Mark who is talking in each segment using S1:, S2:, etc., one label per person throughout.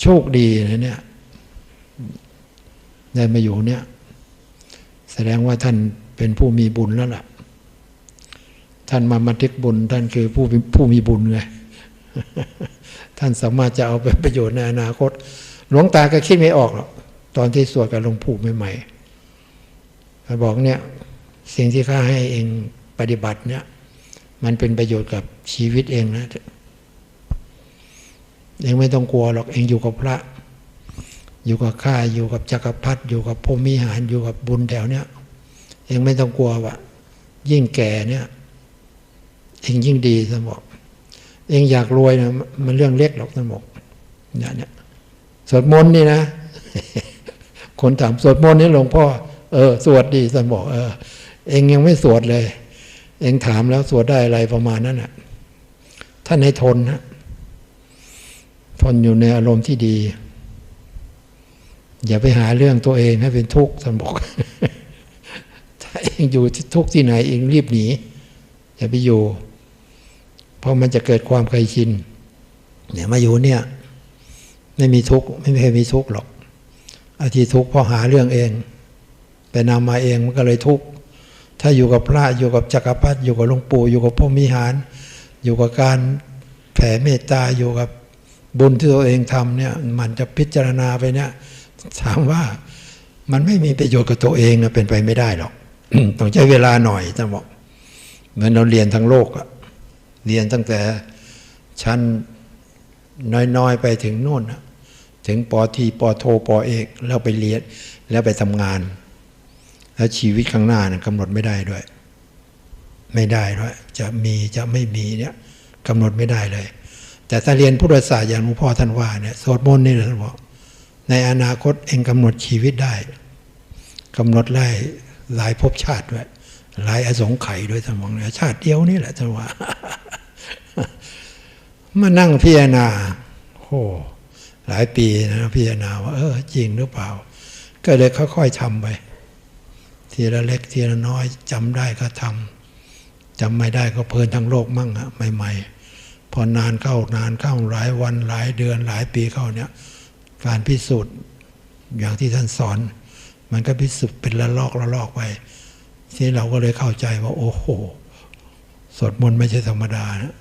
S1: โชคดีนะเนี่ยได้มาอยู่เนี่ย แสดงว่าท่านเป็นผู้มีบุญแล้วล่ะ ท่านมามาทึกบุญ ท่านคือผู้ผู้มีบุญไงท่านสามารถจะเอาไปประโยชน์ในอนาคต หลวงตาก็คิดไม่ออกหรอกตอนที่สวดกับหลวงปู่ใหม่ๆเขาบอกเนี่ย สิ่งที่ข้าให้เองปฏิบัติเนี่ย มันเป็นประโยชน์กับชีวิตเองนะ เองไม่ต้องกลัวหรอกเองอยู่กับพระ อยู่กับข้าอยู่กับจักรพรรดิอยู่กับพมิหารอยู่กับบุญแถวเนี้ยเองไม่ต้องกลัวว่ายิ่งแก่เนี่ย เองยิ่งดีท่านบอกเองอยากรวยนะมันเรื่องเล็กหรอกท่านบอกเนี่ยเนี่ยสวดมนต์นี่นะคนถามสวดมนต์นี่หลวงพ่อเออสวดดีท่านบอกเออ เองยังไม่สวดเลย เองถามแล้วสวดได้อะไรประมาณนั้นน่ะท่านให้ทนนะ นอยู่ในอารมณ์ที่ดี อย่าไปหาเรื่องตัวเองให้เป็นทุกข์ท่านบอกถ้าเองอยู่ทุกข์ที่ไหนเองรีบหนี อย่าไปอยู่ เพราะมันจะเกิดความเคยชินเนี่ยมาอยู่เนี่ย ไม่มีทุกข์ไม่เคยมีทุกข์หรอกอาทีทุกข์เพราะหาเรื่องเอง ไปนำมาเองมันก็เลยทุกข์ถ้าอยู่กับพระอยู่กับจักรพรรดิอยู่กับหลวงปู่อยู่กับพระมิหาร อยู่กับการแผ่เมตตาอยู่กับ บุญที่ตัวเองทำเนี่ยมันจะพิจารณาไปเนี่ยถามว่ามันไม่มีประโยชน์กับตัวเองนะเป็นไปไม่ได้หรอกต้องใช้เวลาหน่อยท่านบอกเหมือนเราเรียนทั้งโลกอะเรียนตั้งแต่ชั้นน้อยๆไปถึงโน่นอะถึงปอทีปอโทปอเอกแล้วไปเรียนแล้วไปทำงาน แล้วชีวิตข้างหน้านะกำหนดไม่ได้ด้วย ไม่ได้ด้วยจะมีจะไม่มีเนี่ยกำหนดไม่ได้เลย แต่ถ้าเรียนพุทธศาสตร์อย่างหลวงพ่อท่านว่าเนี่ยสวดมนต์นี่ท่านบอกในอนาคตเองกำหนดชีวิตได้กำหนดไล่หลายภพชาติด้วยหลายอสงไขยด้วยท่านบอกเนี่ยชาติเดียวนี่แหละท่านว่ามานั่งพิจารณาโอ้หลายปีนะพิจารณาว่าเออจริงหรือเปล่า ก็เลยค่อยๆทำไปทีละเล็กทีละน้อยจำได้ก็ทำจำไม่ได้ก็เพลินทั้งโลกมั่งอะใหม่ ๆ พอนานเข้านานเข้าหลายวันหลายเดือนหลายปีเข้าเนี่ยการพิสูจน์อย่างที่ท่านสอน มันก็พิสูจน์เป็นละลอกละลอกไปที่เราก็เลยเข้าใจว่า โอ้โหสวดมนต์ไม่ใช่ธรรมดานะ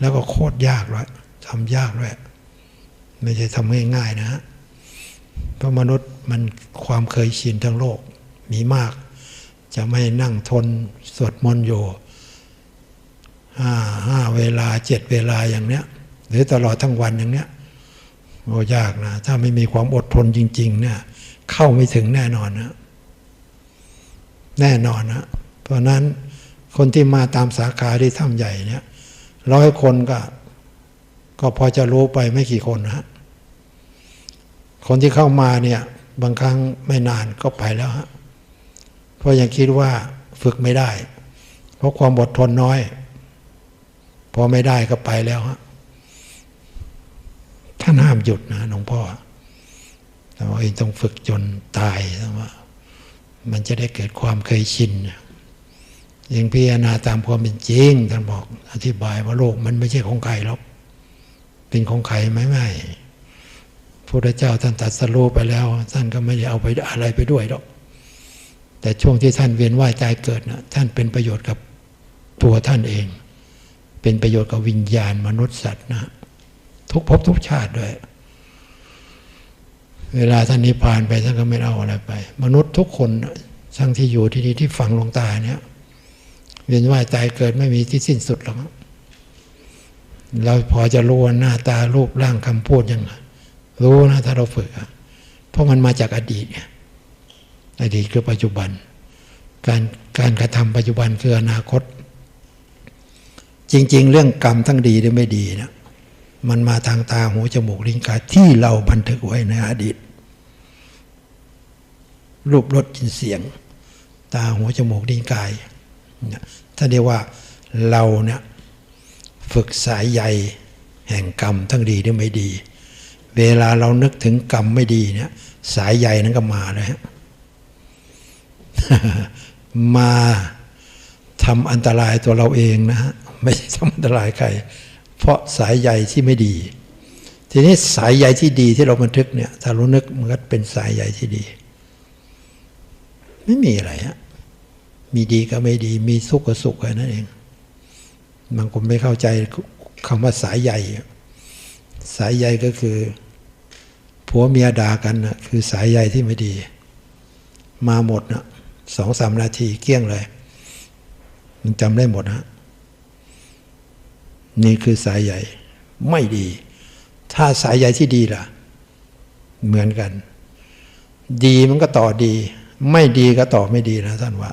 S1: แล้วก็โคตรยากด้วยทำยากด้วยไม่ใช่ทำง่ายๆนะเพราะมนุษย์มันความเคยชินทั้งโลกมีมาก จะไม่นั่งทนสวดมนต์อยู่ ห้าห้าเวลาเจ็ดเวลาอย่างเนี้ย หรือตลอดทั้งวันอย่างเนี้ยโอ้ยากนะ ถ้าไม่มีความอดทนจริง ๆ เนี่ย เข้าไม่ถึงแน่นอนนะแน่นอนนะเพราะนั้นคนที่มาตามสาขาที่ถ้ำใหญ่เนี่ยร้อยคนก็ ก็พอจะรู้ไปไม่กี่คนนะคนที่เข้ามาเนี่ย บางครั้งไม่นานก็ไปแล้วฮะเพราะยังคิดว่าฝึกไม่ได้ เพราะความอดทนน้อย พอไม่ได้ก็ไปแล้วฮะท่านห้ามหยุดนะหลวงพ่อแต่ว่าเองต้องฝึกจนตายนะว่า มันจะได้เกิดความเคยชินยังพิจารณาตามความเป็นจริงท่านบอกอธิบายว่าโลกมันไม่ใช่ของใครหรอกเป็นของใครไหมไม่พระเจ้าท่านตัดสรู้ไปแล้วท่านก็ไม่ได้เอาไปอะไรไปด้วยหรอก แต่ช่วงที่ท่านเวียนว่ายตายเกิดนะท่านเป็นประโยชน์กับตัวท่านเอง เป็นประโยชน์กับวิญญาณมนุษย์สัตว์นะ ทุกภพทุกชาติด้วย เวลาท่านนิพพานไปท่านก็ไม่เอาอะไรไป มนุษย์ทุกคนทั้งที่อยู่ที่นี่ที่ฝังลงตาเนี่ยเวียนว่ายตายเกิดไม่มีที่สิ้นสุดหรอกเราพอจะรู้หน้าตารูปร่างคำพูดยังไงรู้นะถ้าเราฝึกเพราะมันมาจากอดีตเนี่ยอดีตคือปัจจุบัน การการกระทำปัจจุบันคืออนาคต จริง ๆ เรื่องกรรมทั้งดีหรือไม่ดีนะมันมาทางตาหูจมูกลิ้นกายที่เราบันทึกไว้ในอดีต รูปรสกลิ่นเสียง ตาหูจมูกลิ้นกายถ้าเรียกว่าเราเนี่ยฝึกสายใยแห่งกรรมทั้งดีหรือไม่ดี เวลาเรานึกถึงกรรมไม่ดีเนี่ยสายใยนั้นก็มาเลยฮะมาทำอันตรายตัวเราเองนะฮะ ไม่ใช่ทำอันตรายใคร เพราะสายใยที่ไม่ดี ทีนี้สายใยที่ดีที่เราบันทึกเนี่ยถ้ารู้นึกมันก็เป็นสายใยที่ดี ไม่มีอะไรฮะมีดีก็ไม่ดี มีสุขก็สุขแค่นั้นเองบางคนไม่เข้าใจคำว่าสายใยสายใยก็คือผัวเมียด่ากันนะคือสายใยที่ไม่ดี มาหมดนะสองสามนาทีเกลี้ยงเลย มันจำได้หมดนะ นี่คือสายใหญ่ไม่ดี ถ้าสายใหญ่ที่ดีล่ะ เหมือนกัน ดีมันก็ต่อดี ไม่ดีก็ต่อไม่ดีนะท่านว่า